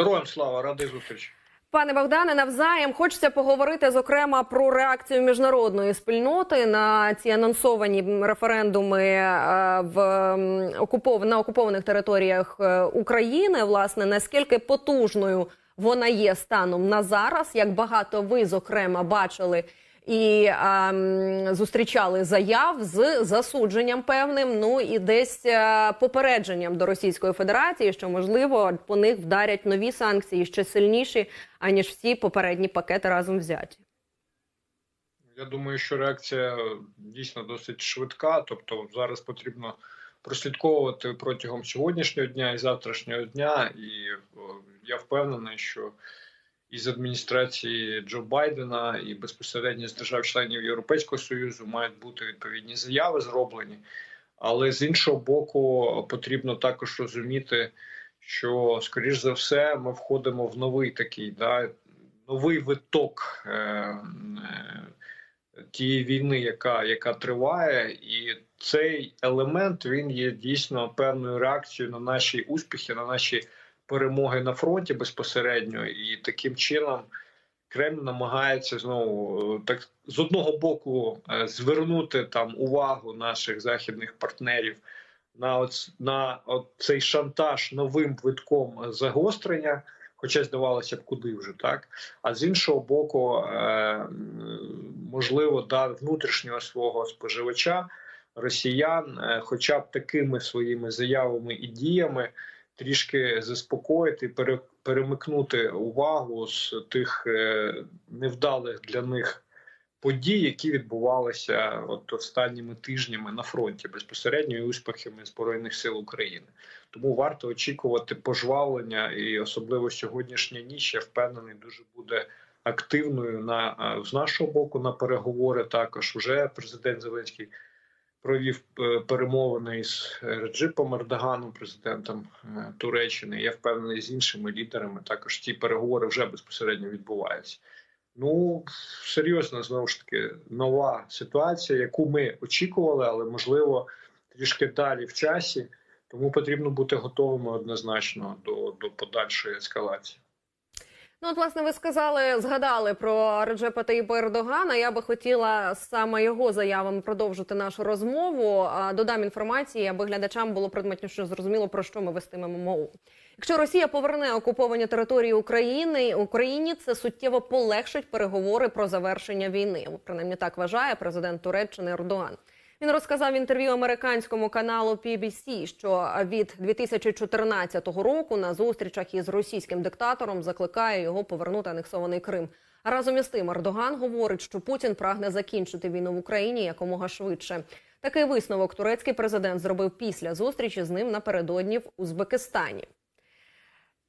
Героям слава, радий зустрічі. Пане Богдане, навзаєм хочеться поговорити зокрема про реакцію міжнародної спільноти на ці анонсовані референдуми е, в окупов... на окупованих територіях е, України. Власне, наскільки потужною вона є станом на зараз, як багато ви зокрема бачили і ем, зустрічали заяв з засудженням певним, ну і десь е, попередженням до Російської Федерації, що можливо по них вдарять нові санкції ще сильніші, аніж всі попередні пакети разом взяті. Я думаю, що реакція дійсно досить швидка. Тобто зараз потрібно прослідковувати протягом сьогоднішнього дня і завтрашнього дня. І я впевнений, що із адміністрації Джо Байдена і безпосередньо з держав-членів Європейського союзу мають бути відповідні заяви зроблені. Але з іншого боку, потрібно також розуміти, що скоріш за все ми входимо в новий такий да, новий виток е, е, тієї війни, яка, яка триває, і цей елемент він є дійсно певною реакцією на наші успіхи, на наші перемоги на фронті безпосередньо, і таким чином Кремль намагається знову е, так з одного боку е, звернути там увагу наших західних партнерів на от, на цей шантаж новим витком загострення. Хоча здавалося б, куди вже так. А з іншого боку, е, можливо, да внутрішнього свого споживача росіян, хоча б такими своїми заявами і діями трішки заспокоїти, пере, перемикнути увагу з тих е, невдалих для них подій, які відбувалися от останніми тижнями на фронті безпосередньо і успіхами збройних сил України. Тому варто очікувати пожвавлення, і особливо сьогоднішня ніч я впевнений, дуже буде активною на е, з нашого боку на переговори. Також вже президент Зеленський провів е, перемовини із Реджипом Ердоганом, президентом е, Туреччини. Я впевнений з іншими лідерами. Також ці переговори вже безпосередньо відбуваються. Ну серйозна знову ж таки нова ситуація, яку ми очікували, але можливо трішки далі в часі. Тому потрібно бути готовими однозначно до, до подальшої ескалації. Ну, от, власне, ви сказали, згадали про Реджепа Таїпа Ердогана. Я би хотіла саме його заявами продовжити нашу розмову. Додам інформації, аби глядачам було предметніше зрозуміло, про що ми вестимемо мову. Якщо Росія поверне окуповані території України Україні, це суттєво полегшить переговори про завершення війни. Принаймні так вважає президент Туреччини Ердоган. Він розказав в інтерв'ю американському каналу PBC, що від 2014 року на зустрічах із російським диктатором закликає його повернути анексований Крим. Разом із тим Ердоган говорить, що Путін прагне закінчити війну в Україні якомога швидше. Такий висновок турецький президент зробив після зустрічі з ним напередодні в Узбекистані.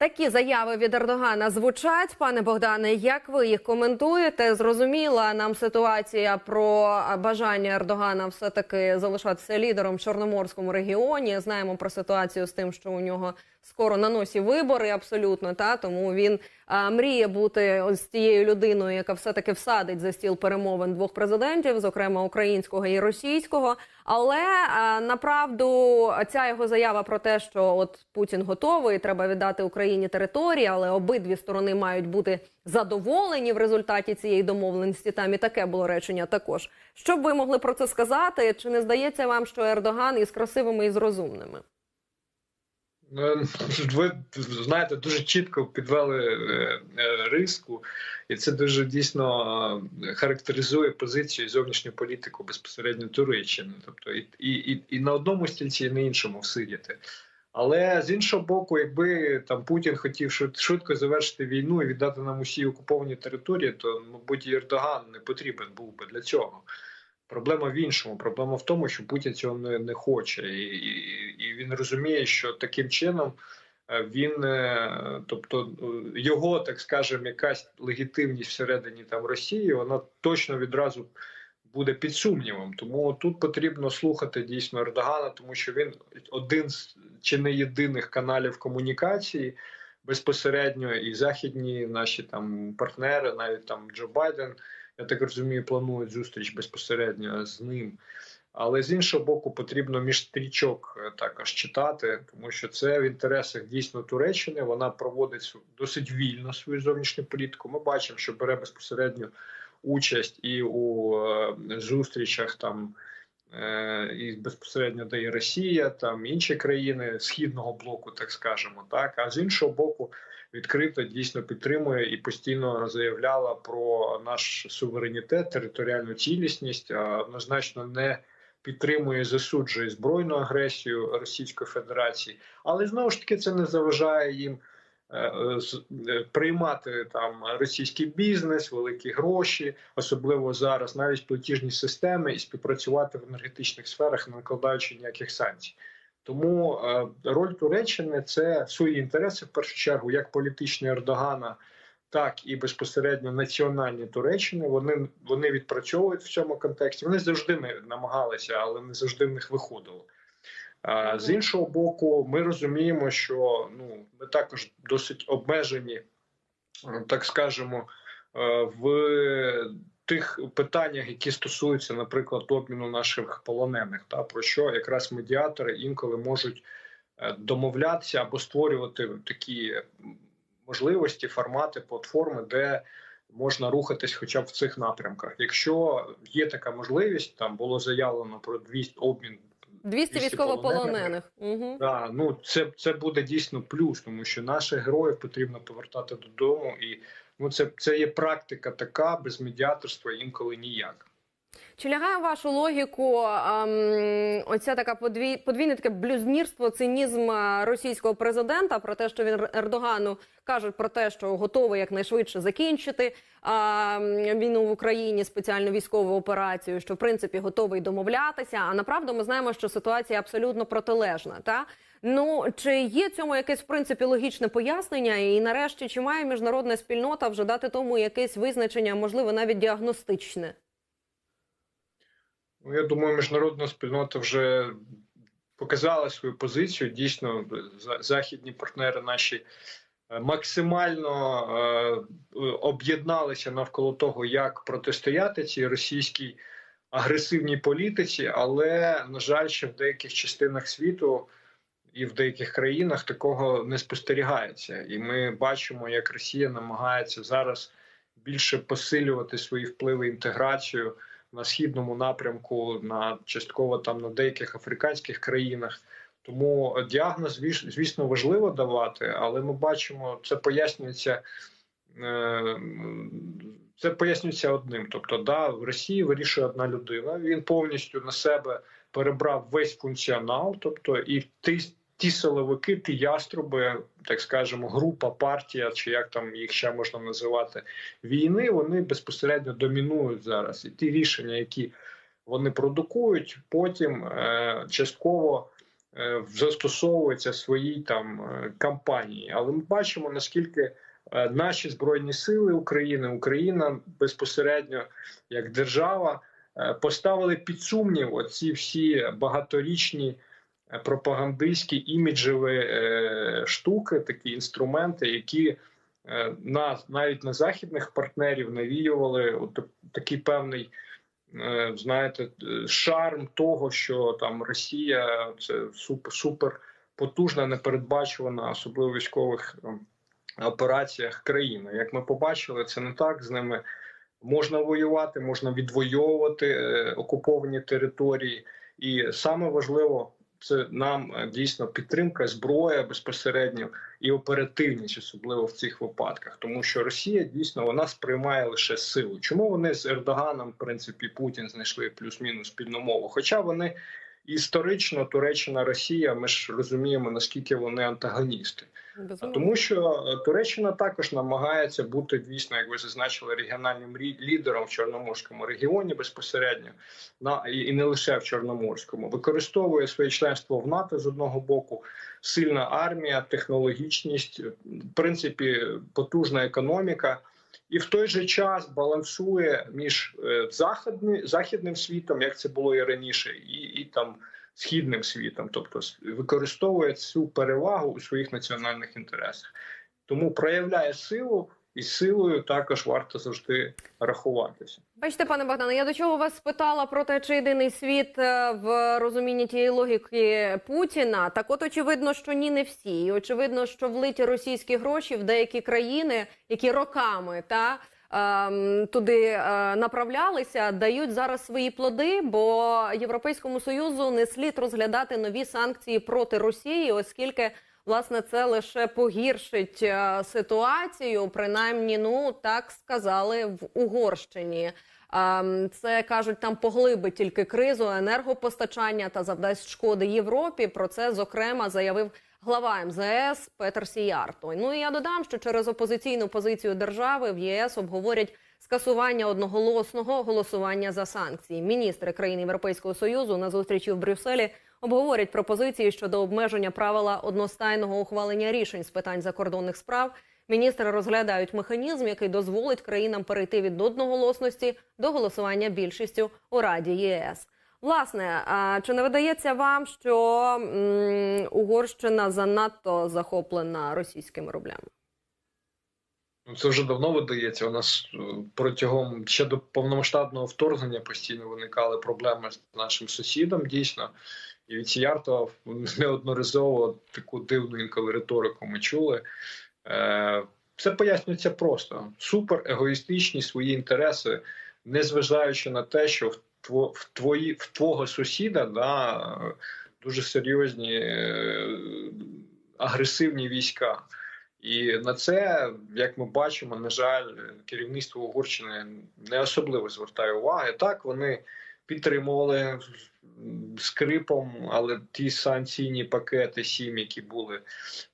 Такі заяви від Ердогана звучать, пане Богдане. Як ви їх коментуєте? Зрозуміла нам ситуація про бажання Ердогана все таки залишатися лідером в чорноморському регіоні. Знаємо про ситуацію з тим, що у нього скоро на носі вибори, абсолютно та тому він а, мріє бути ось тією людиною, яка все таки всадить за стіл перемовин двох президентів, зокрема українського і російського. Але а, направду ця його заява про те, що от Путін готовий, треба віддати Україні території, але обидві сторони мають бути задоволені в результаті цієї домовленості. Там і таке було речення. Також що б ви могли про це сказати? Чи не здається вам, що Ердоган із красивими і з розумними? Ви знаєте, дуже чітко підвели е, е, риску, і це дуже дійсно е, характеризує позицію зовнішню політику безпосередньо Туреччини. Тобто і і, і на одному стільці, і на іншому всидіти. Але з іншого боку, якби там Путін хотів швидко завершити війну і віддати нам усі окуповані території, то мабуть Ердоган не потрібен був би для цього. Проблема в іншому. Проблема в тому, що Путін цього не не хоче, і, і, і він розуміє, що таким чином він, тобто його, так скажемо, якась легітимність всередині там Росії, вона точно відразу буде під сумнівом. Тому тут потрібно слухати дійсно Ердогана, тому що він один з чи не єдиних каналів комунікації безпосередньо, і західні наші там партнери, навіть там Джо Байден я так розумію, планують зустріч безпосередньо з ним. Але з іншого боку, потрібно між стрічок е, також читати, тому що це в інтересах дійсно Туреччини. Вона проводить досить вільно свою зовнішню політику. Ми бачимо, що бере безпосередню участь і у е, зустрічах там. Е, І безпосередньо і Росія, там інші країни східного блоку, так скажемо, так а з іншого боку, відкрито дійсно підтримує і постійно заявляла про наш суверенітет, територіальну цілісність, а однозначно не підтримує засуджує збройну агресію Російської Федерації, але знову ж таки це не заважає їм. Е, е, Приймати там російський бізнес, великі гроші, особливо зараз, навіть платіжні системи, і співпрацювати в енергетичних сферах, не накладаючи ніяких санкцій. Тому е, роль Туреччини це свої інтереси в першу чергу, як політичні Ердогана, так і безпосередньо національні Туреччини. Вони вони відпрацьовують в цьому контексті. Вони завжди намагалися, але не завжди в них виходило. З іншого боку, ми розуміємо, що ну ми також досить обмежені, е, так скажемо, е, в тих питаннях, які стосуються, наприклад, обміну наших полонених, та про що якраз медіатори інколи можуть е, домовлятися або створювати такі можливості, формати, платформи, де можна рухатись, хоча б в цих напрямках. Якщо є така можливість, там було заявлено про 200 обмін. 200 200 військовополонених. Угу. Да, ну це, це буде дійсно плюс, тому що наших героїв потрібно повертати додому, і ну це, це є практика така без медіаторства інколи ніяк. Чи лягає вашу логіку ем, оця така подвій, подвійне таке блюзнірство, цинізм е, російського президента про те, що він Ердогану каже про те, що готовий якнайшвидше закінчити ем, війну в Україні, спеціальну військову операцію, що в принципі готовий домовлятися. А направду ми знаємо, що ситуація абсолютно протилежна. Та ну чи є цьому якесь в принципі логічне пояснення? І нарешті чи має міжнародна спільнота вже дати тому якесь визначення, можливо, навіть діагностичне? Ну, я думаю, міжнародна спільнота вже показала свою позицію. Дійсно, західні партнери наші е, максимально е, об'єдналися навколо того, як протистояти цій російській агресивній політиці, але на жаль, ще в деяких частинах світу і в деяких країнах такого не спостерігається. І ми бачимо, як Росія намагається зараз більше посилювати свої впливи інтеграцію на східному напрямку, на частково там на деяких африканських країнах. Тому діагноз звіс- звісно важливо давати, але ми бачимо, це пояснюється. е, Це пояснюється одним. Тобто, да, в Росії вирішує одна людина. Він повністю на себе перебрав весь функціонал, тобто і ті, ті силовики, ті яструби, так скажемо, група, партія, чи як там їх ще можна називати, війни, вони безпосередньо домінують зараз. І ті рішення, які вони продукують, потім е, частково е, застосовуються своїй там е, кампанії. Але ми бачимо наскільки. е, Наші збройні сили України, Україна безпосередньо як держава поставили під сумнів оці всі багаторічні пропагандистські іміджеві е, штуки, такі інструменти, які е, на навіть на західних партнерів навіювали от такий певний. е, Знаєте, е, шарм того, що там Росія це супер супер потужна, непередбачувана, особливо в військових ем, операціях країни. Як ми побачили, це не так. З ними можна воювати, можна відвоювати е, окуповані території, і саме важливо це нам е, дійсно підтримка, зброя безпосередньо і оперативність, особливо в цих випадках, тому що Росія дійсно вона сприймає лише силу. Чому вони з Ердоганом, в принципі, Путін знайшли плюс-мінус спільну мову? Хоча вони історично Туреччина, Росія, ми ж розуміємо наскільки вони антагоністи. Тому що е, Туреччина також намагається бути дійсно, як ви зазначили, регіональним лідером в Чорноморському регіоні безпосередньо на і і не лише в Чорноморському, використовує своє членство в НАТО з одного боку, сильна армія, технологічність, е, в принципі, потужна економіка. І в той же час балансує між е, західним, західним світом, як це було і раніше, і, і там східним світом, тобто використовує цю перевагу у своїх національних інтересах. Тому проявляє силу і силою також варто завжди рахуватися. Бачите, пане Богдане, я до чого вас спитала про те, чи єдиний світ е, в розумінні тієї логіки Путіна. Так, от очевидно, що ні, не всі. І очевидно, що влиті російські гроші в деякі країни, які роками та туди е, направлялися, дають зараз свої плоди. Бо Європейському союзу не слід розглядати нові санкції проти Росії, оскільки. Власне, це лише погіршить е, ситуацію. Принаймні, ну так сказали в Угорщині. Ем, Це кажуть, там поглибить тільки кризу енергопостачання та завдасть шкоди Європі. Про це зокрема заявив глава МЗС Петер Сіярто. Ну і я додам, що через опозиційну позицію держави в ЄС обговорять скасування одноголосного голосування за санкції. Міністри країн Європейського союзу на зустрічі в Брюсселі обговорять пропозиції щодо обмеження правила одностайного ухвалення рішень з питань закордонних справ. Міністри розглядають механізм, який дозволить країнам перейти від одноголосності до голосування більшістю у Раді ЄС. Власне, чи не видається вам, що Угорщина занадто захоплена російськими рублями? Ну, Це вже давно видається. У нас е, протягом ще до повномасштабного вторгнення постійно виникали проблеми з нашим сусідом. Дійсно, і від Сіярто неодноразово таку дивну інколи риторику ми чули. Це пояснюється просто: супер егоїстичні свої інтереси, незважаючи на те, що в твої в твого сусіда да, дуже серйозні е, агресивні війська. І на це, як ми бачимо, на жаль, керівництво Угорщини не особливо звертає уваги. Так, вони підтримували скрипом, але ті санкційні пакети сім, які були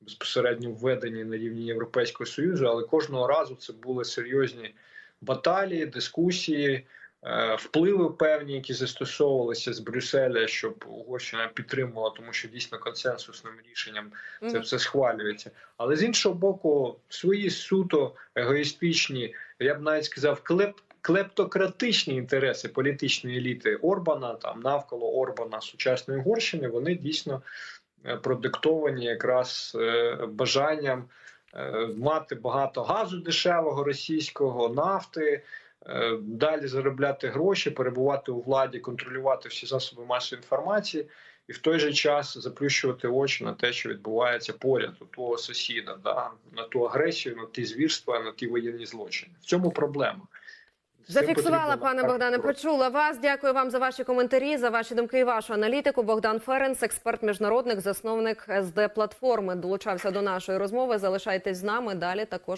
безпосередньо введені на рівні Європейського Союзу, але кожного разу це були серйозні баталії, дискусії. Е, Впливи певні, які застосовувалися з Брюсселя, щоб Угорщина підтримувала, тому що дійсно консенсусним рішенням це все схвалюється. Але з іншого боку, свої суто егоїстичні, я б навіть сказав, клеп. Клептократичні інтереси політичної еліти Орбана, там навколо Орбана сучасної Угорщини, вони дійсно е, продиктовані якраз е, бажанням мати багато газу дешевого російського, нафти, далі заробляти гроші, перебувати у владі, контролювати всі засоби масової інформації і в той же час заплющувати очі на те, що відбувається поряд у твого сусіда, да, на ту агресію, на ті звірства, на ті воєнні злочини. В цьому проблема. Зафіксувала, пане Богдане. Почула вас. Дякую вам за ваші коментарі, за ваші думки і вашу аналітику. Богдан Ференц, експерт міжнародник, засновник СД платформи, долучався до нашої розмови. Залишайтесь з нами. Далі також.